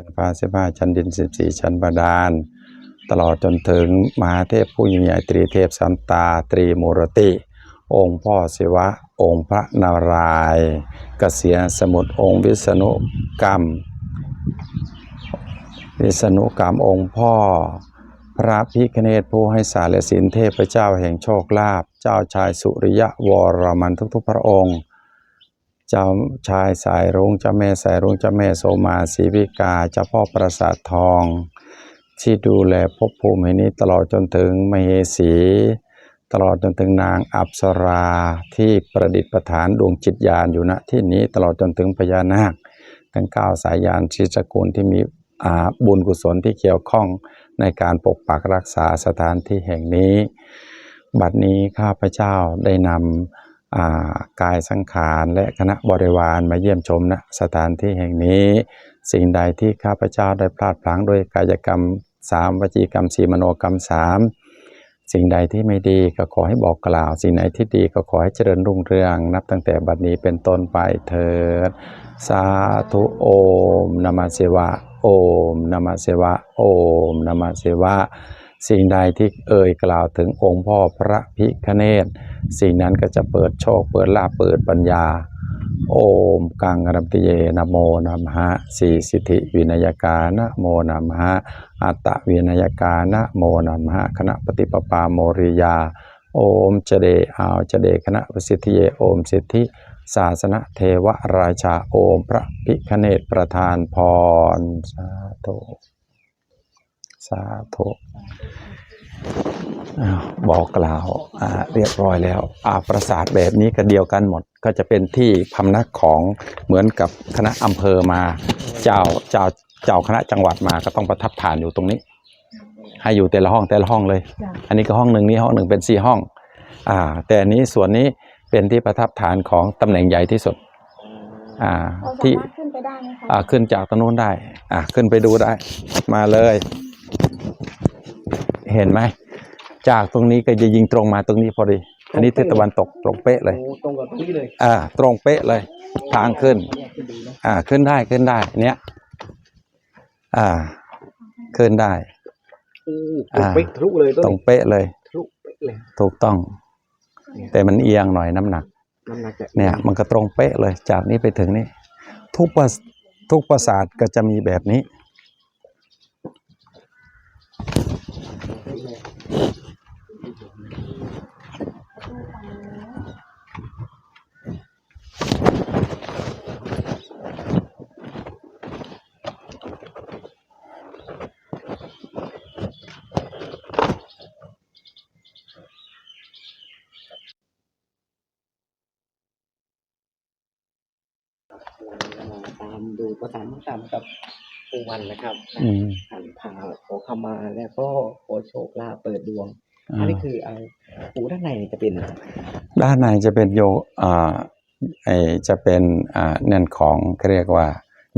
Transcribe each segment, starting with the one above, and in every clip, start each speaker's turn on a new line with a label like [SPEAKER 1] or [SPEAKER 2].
[SPEAKER 1] ชั้นฟ้าสิบห้าชั้นดินสิบสี่ชั้นบาดาล ตลอดจนถึงมหาเทพผู้ยิ่งใหญ่ตรีเทพสามตาตรีมูรติ องค์พ่อศิวะ องค์พระนารายณ์เกษียสมุทรองค์วิษณุกรรม วิษณุกรรมองค์พ่อ พระพิคเนตผู้ให้สารและสินเทพเจ้าแห่งโชคลาภเจ้าชายสุริยะวรมันทุกๆพระองค์ เจ้าชายสายรุ้งเจ้าแม่สายรุ้งเจ้าแม่โสมาศรีวิกาเจ้าพ่อปราสาททอง ที่ดูแลภพภูมิแห่งนี้ตลอดจนถึงมเหสี ตลอดจนถึงนางอัปสราที่ประดิษฐานดวงจิตญาณอยู่ณที่นี้ตลอดจนถึงพญานาค ทั้งเก้าสายยานชิสกุลที่มีอาบุญกุศลที่เกี่ยวข้องในการปกปักรักษาสถานที่แห่งนี้ บัดนี้ข้าพเจ้าได้นำ กายสังขารและคณะบริวารมาเยี่ยมชมณสถานที่แห่งนี้ สิ่งใดที่ข้าพเจ้าได้พลาดพลั้งด้วยกายกรรมสามวจีกรรมสี่มโนกรรมสามสิ่งใดที่ไม่ดีก็ขอให้บอกกล่าว สิ่งไหนที่ดีก็ขอให้เจริญรุ่งเรือง นับตั้งแต่บัดนี้เป็นต้นไปเถิดสาธุโอมนามาเสวะโอมนามาเสวะโอมนามาเสวะ สิ่งใดที่เอ่ยกล่าวถึงองค์พ่อพระพิคเนศสิ่งนั้นก็จะเปิดโชค เปิดลาเปิดปัญญา โอมกังรัมติเยนะโมนะมหะสีสิทธิวินัยกานะโมนะมหะอัตตวินัยกานะโมนะมหะคณะปฏิปปาโมริยา โอมเจเดอาวเจเดคณะประสิทธิเยโอมสิทธิศาสนเทวราชาโอมพระพิคเนตประธานพรสาธุ สาธุอ้าวบอกกล่าวอ่าเรียบร้อยแล้วอ่าปราสาทแบบนี้ก็เดียวกันหมด ก็จะเป็นที่พำนักของเหมือนกับคณะอำเภอมา เจ้าเจ้าเจ้าคณะจังหวัดมาก็ต้องประทับผ่านอยู่ตรงนี้ ให้อยู่แต่ละห้องแต่ละห้องเลย
[SPEAKER 2] จ้ะ
[SPEAKER 1] อันนี้ก็ห้องหนึ่งนี่ห้องหนึ่งเป็นสี่ห้อง อ่า แต่อันนี้ส่วนนี้เป็นที่ประทับฐานของตำแหน่งใหญ่ที่สุด อ่า
[SPEAKER 2] เราสา
[SPEAKER 1] ที่
[SPEAKER 2] มารถขึ้นไปได้ไหมคะ
[SPEAKER 1] อ่าขึ้นจากตรงนู้นได้ อ่าขึ้นไปดูได้ มาเลย เห็นไหม จากตรงนี้ก็จะยิงตรงมาตรงนี้พอดี อันนี้ทิศตะวันตกตรงเป๊ะเลย
[SPEAKER 3] โอ้ตรงกับตรงนี้เลย
[SPEAKER 1] อ่า ตรงเป๊ะเลย ทางขึ้น
[SPEAKER 3] เนี่ยขึ้นดูนะ
[SPEAKER 1] อ่า ขึ้นได้ขึ้นได้ เนี้ยอ่า ขึ้นได้
[SPEAKER 3] โอ้
[SPEAKER 1] อ่า
[SPEAKER 3] เป๊กทะลุเลยต้น
[SPEAKER 1] ตรงเป๊ะเลย
[SPEAKER 3] ทะลุเป๊ะเลย
[SPEAKER 1] ถูกต้อง
[SPEAKER 3] เนี่ย
[SPEAKER 1] แต่มันเอียงหน่อยน้ำหนัก
[SPEAKER 3] น้ำหนักจะ
[SPEAKER 1] เนี่ย มันก็ตรงเป๊ะเลย จากนี้ไปถึงนี้ทุกประทุกปราสาทก็จะมีแบบนี้
[SPEAKER 3] ประสานตามกับปูวันนะครับ
[SPEAKER 1] อืม
[SPEAKER 3] ผ่านพาขอเข้ามาแล้วก็ขอโชคลาภเปิดดวง
[SPEAKER 1] อ่า
[SPEAKER 3] อันนี้คือเอาปูด้านในจะเป็น
[SPEAKER 1] ด้านในจะเป็นโยอ่าไอจะเป็นอ่าเน่นของเขาเรียกว่า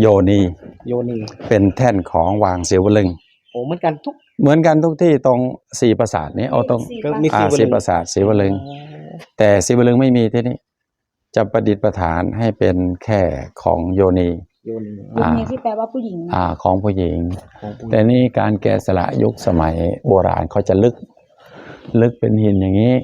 [SPEAKER 1] โยนี
[SPEAKER 3] โยนี
[SPEAKER 1] เป็นแท่นของวางเสียวลึง
[SPEAKER 3] โอ้เหมือนกันทุก
[SPEAKER 1] เหมือนกันทุกที่ตรงสี่ปราสาทนี้เอาตรง
[SPEAKER 3] ก็มี
[SPEAKER 1] อ่า
[SPEAKER 3] ศิ
[SPEAKER 1] สี่
[SPEAKER 3] วลึง
[SPEAKER 1] ปราสาทสีวลึง
[SPEAKER 3] อ๋อ
[SPEAKER 1] แต่สีวลึงไม่มีที่นี่จะประดิษฐานให้เป็นแค่ของโยนี
[SPEAKER 3] โยนี
[SPEAKER 2] ยุค
[SPEAKER 1] อ่า
[SPEAKER 2] นี้ที่แปลว่าผู้หญิง
[SPEAKER 1] อ่าของผู้หญิง
[SPEAKER 3] ของปู
[SPEAKER 1] แต่นี่การแกะสลักยุคสมัยโบราณเขาจะลึก ลึกเป็นหินอย่างนี้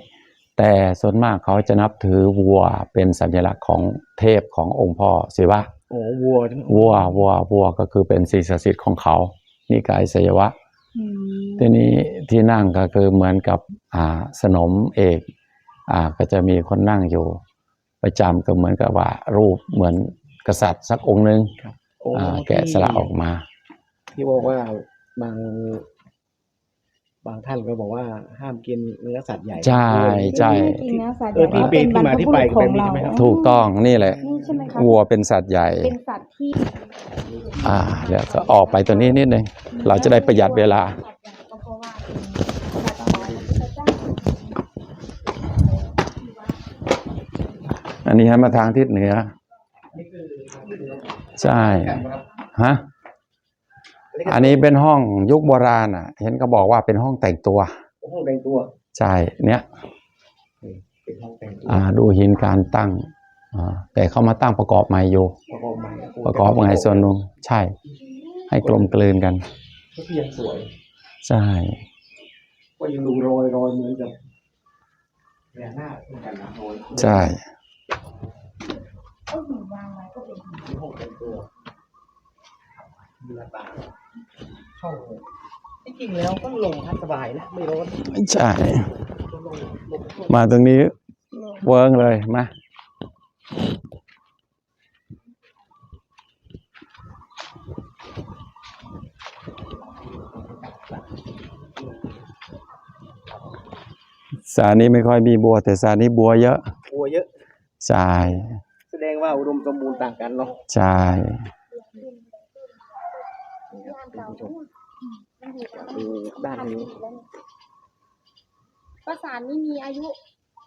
[SPEAKER 1] แต่ส่วนมากเขาจะนับถือวัวเป็นสัญลักษณ์ของเทพขององค์พ่อศิวะ
[SPEAKER 3] โอ้วัวใช่ไหม
[SPEAKER 1] วัววัววัวก็คือเป็นสิ่งศักดิ์สิทธิ์ของเขานี่กายสยวะ
[SPEAKER 2] อืม
[SPEAKER 1] ทีนี้ที่นั่งก็คือเหมือนกับอ่าสนมเอกอ่าก็จะมีคนนั่งอยู่ ประจำก็เหมือนกับว่ารูปเหมือน กษัตริย์สักองค์หนึ่ง
[SPEAKER 3] โอ้
[SPEAKER 1] อ่าแกะสลักออกมา
[SPEAKER 3] ที่บอกว่าบางบางท่านก็บอกว่าห้ามกินเนื้อสัตว์ใหญ่
[SPEAKER 1] ใช่ใช่
[SPEAKER 2] จริงนะสัตว์
[SPEAKER 3] เออที่ปีนขึ้นมาที่ไป
[SPEAKER 2] ของ
[SPEAKER 3] แบบนี้
[SPEAKER 2] เรา
[SPEAKER 3] ใช่ไหมครับ
[SPEAKER 1] ถูกต้องนี่แหละ
[SPEAKER 2] นี่ใช่ไหมคะ
[SPEAKER 1] วัวเป็นสัตว์ใหญ่
[SPEAKER 2] เป็นสัตว์ที่
[SPEAKER 1] อ่าเดี๋ยวก็ออกไปตัวนี้นิดนึง เราจะได้ประหยัดเวลา
[SPEAKER 2] ก็เพราะว่าเป็นสัตว์ของพระเจ้า
[SPEAKER 1] อันนี้ให้มาทางทิศเหนือ ใช่ฮะอันนี้เป็นห้องยุคโบราณอะ เห็นก็บอกว่าเป็นห้องแต่งตัว
[SPEAKER 3] ห้องแต่งตัว
[SPEAKER 1] ใช่ เนี้ย
[SPEAKER 3] เป็นห้องแต่งตัว
[SPEAKER 1] อ่า ดูหินการตั้งอ่าแต่เขามาตั้งประกอบใหม่อยู่
[SPEAKER 3] ประกอบใหม่
[SPEAKER 1] ประกอบใหม่ส่วนหนึงใช่ ให้กลมกลืนกัน
[SPEAKER 3] ก็ยังสวย
[SPEAKER 1] ใช่
[SPEAKER 3] ก็ยังดูโรยโรยเหมือนกับแหวนหน้าเหมือนกันนะโรย
[SPEAKER 1] ใช่
[SPEAKER 2] ก็หินวางไว้ก็เป็นหิน
[SPEAKER 3] ที่หกเป็นตัวมีหน้าต่างช่องที่จริงแล้วก็ลงทันสบายนะไม่ร้อน
[SPEAKER 1] ใช่
[SPEAKER 3] ก็ลงลงช่วง
[SPEAKER 1] มาตรงนี้เวิร์กเลยมาสานี้ไม่ค่อยมีบัว แต่สานี้บัวเยอะ
[SPEAKER 3] บัวเยอะ
[SPEAKER 1] ใช่
[SPEAKER 3] แสด งว่าอุดมสมบูรณ์ต่างกันเนาะ
[SPEAKER 1] ใช่
[SPEAKER 3] นี่ครับ
[SPEAKER 2] ย่าน
[SPEAKER 3] คุณ
[SPEAKER 2] เก่า
[SPEAKER 3] ผู้ชม
[SPEAKER 2] มันอยู่ตรง
[SPEAKER 3] ดูด้านนี้
[SPEAKER 2] ปราสาทนี่มีอายุ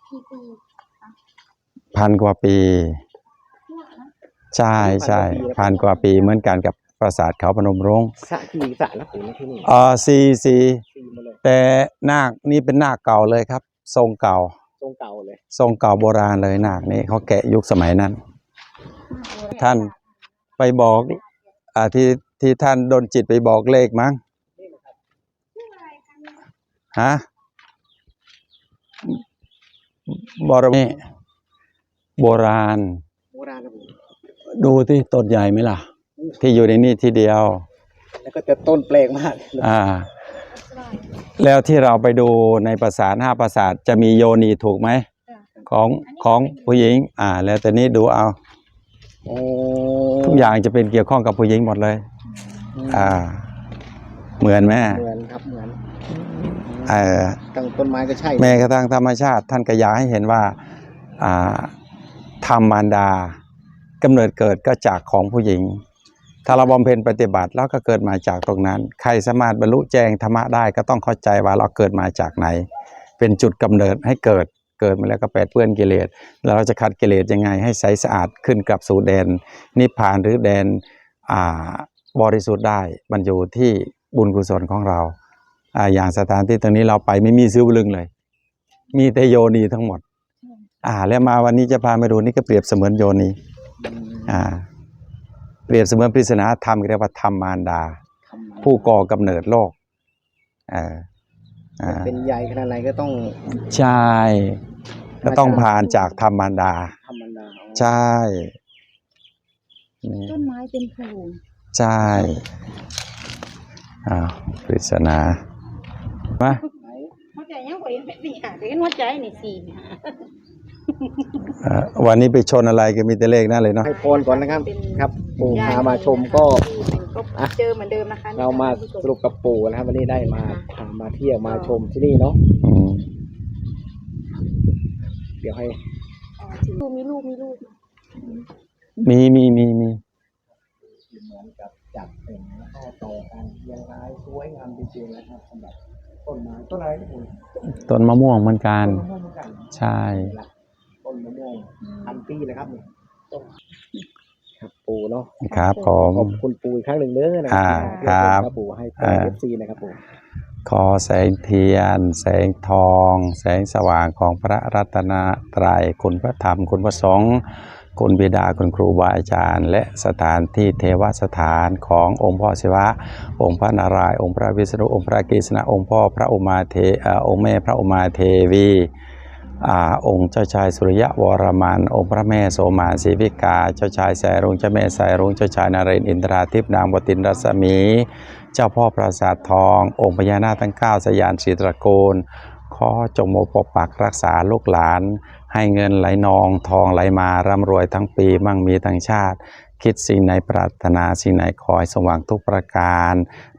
[SPEAKER 2] กี่ปี
[SPEAKER 1] พันกว่าปี
[SPEAKER 2] เนี่ยนะ
[SPEAKER 1] ใช่ใช่พันกว่าปีเหมือนกันกับปราสาทเขาพนมรุ้ง
[SPEAKER 3] สระที่สระนะปู่นะที่นี่
[SPEAKER 1] เออซีซี
[SPEAKER 3] ซีมาเลย
[SPEAKER 1] แต่นาคนี่เป็นนาคเก่าเลยครับ ทรงเก่า
[SPEAKER 3] ทรงเก่าเลย
[SPEAKER 1] ทรงเก่าโบราณเลยนาคนี้เขาแกะยุคสมัยนั้น ท่านไปบอกอ่าที่ที่ท่านดนจิตไปบอกเลขมั้งฮะบรมีโบราณ
[SPEAKER 3] โบราณนะปู่
[SPEAKER 1] ดูที่ต้นใหญ่ไหมล่ะ ที่อยู่ในนี่ทีเดียว
[SPEAKER 3] แล้วก็จะต้นแปลกมาก
[SPEAKER 1] อ่า แล้วที่เราไปดูในปราสาทห้าปราสาทจะมีโยนีถูกไหม ของของผู้หญิง อ่า แล้วแต่นี้ดูเอา
[SPEAKER 3] โอ้
[SPEAKER 1] ทุกอย่างจะเป็นเกี่ยวข้องกับผู้หญิงหมดเลย อ่า เหมือนไหม
[SPEAKER 3] เหมือนครับเหมือน
[SPEAKER 1] เออ
[SPEAKER 3] ตั้งต้นไม้ก็ใช่
[SPEAKER 1] แม้กระทั่งธรรมชาติ ท่านก็อยากให้เห็นว่า อ่าธรรมมารดากำเนิดเกิดก็จากของผู้หญิง ถ้าเราบำเพ็ญปฏิบัติแล้วก็เกิดมาจากตรงนั้น ใครสามารถบรรลุแจ้งธรรมะได้ก็ต้องเข้าใจว่าเราเกิดมาจากไหน เป็นจุดกำเนิดให้เกิด เกิดมาแล้วก็แปดเปื้อนกิเลสแล้วเราจะขัดกิเลสยังไงให้ใสสะอาดขึ้นกลับสู่แดนนิพพานหรือแดนอ่าบริสุทธิ์ได้มันอยู่ที่บุญกุศลของเราอ่าอย่างสถานที่ตรงนี้เราไปไม่มีซิวลึงเลย มีแต่โยนีทั้งหมด อ่า แล้วมาวันนี้จะพามาดูนี่ก็เปรียบเสมือนโยนีอ่า เปรียบเสมือนปริศนาธรรมเรียกว่าธรรมมารดา ผู้ก่อกำเนิดโลกเอออ่า
[SPEAKER 3] เป็นใหญ่ขนาดไหนก็ต้อง
[SPEAKER 1] ใช่ก็ต้องผ่านจากธรรมมารดา
[SPEAKER 3] ธรรมดา
[SPEAKER 1] ใช่นี่
[SPEAKER 2] ต้นไม้เป็นโพรง
[SPEAKER 1] ใช่อ้าวปริศนามา
[SPEAKER 2] เข้าใจยังบ่เห็นเป็นสี่หาแต่เห็นหัวใจนี่สี่หา
[SPEAKER 1] เอ่อวันนี้ไปชนอะไรก็มีแต่เลขนั่นเลยเนาะ
[SPEAKER 3] ให้พรก่อนนะครับ ครับปู่พามาชมก็
[SPEAKER 2] ก็เจอเหมือนเดิมนะคะ
[SPEAKER 3] เรามาสรุปกับปู่นะครับ วันนี้ได้มาพามาเที่ยวมาชมที่นี่เนาะ
[SPEAKER 1] อืม
[SPEAKER 3] เดี๋ยวให้
[SPEAKER 2] ลูกมีลูกมีลูก
[SPEAKER 1] มีมีมีมี
[SPEAKER 3] เหมือนกับจัดเป็นแล้วก็ต่อกันเรียงรายสวยงามจริงๆนะครับสำหรับต้นไม้ต้นอะไรที่ปู่
[SPEAKER 1] ต้นมะม่วงเหมือนกัน
[SPEAKER 3] ต้นมะม่วงเหมือนกัน
[SPEAKER 1] ใช่
[SPEAKER 3] ต้นมะม่วงพันปีเลยครับนี่ต้น ครับปู่เนาะ
[SPEAKER 1] ครับผม
[SPEAKER 3] ขอบคุณปู่อีกครั้งหนึ่งเด้อนะ
[SPEAKER 1] อ่าครับ
[SPEAKER 3] ปู่ให้
[SPEAKER 1] อ่า
[SPEAKER 3] เอฟซีนะครับปู่
[SPEAKER 1] ขอแสงเทียน แสงทอง แสงสว่างของพระรัตนตรัยคุณพระธรรม คุณพระสงฆ์คุณบิดาคุณครูบาอาจารย์ และสถานที่เทวสถานขององค์พ่อศิวะ องค์พระนารายณ์องค์พระวิษณุองค์พระกฤษณะองค์พ่อพระอุมาเทเอ่อองค์แม่พระอุมาเทวี องค์เจ้าชายสุริยะวรมันองค์พระแม่โสมาศรีวิกา เจ้าชายแสรุงเจ้าแม่สายรุงเจ้าชายนเรนอินทราทิพย์นางบตินรัศมี เจ้าพ่อปราสาททอง องค์พญานาคทั้งเก้าสยานสีตระโกนขอจงโมปกปักรักษาลูกหลาน ให้เงินไหลนองทองไหลมาร่ำรวยทั้งปีมั่งมีทั้งชาติ คิดสิ่งไหนปรารถนาสิ่งไหนขอให้สมหวังทุกประการ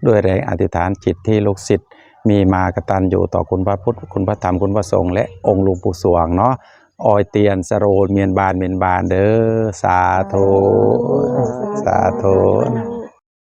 [SPEAKER 1] ด้วยแรงอธิษฐานจิตที่ลูกศิษย์ มีมากตัญอยู่ต่อคุณพระพุทธคุณพระธรรมคุณพระสงฆ์และองค์หลวงปู่สวงเนาะออยเตียนสโรนเมียนบานเมียนบานเด้อสาธุสาธุ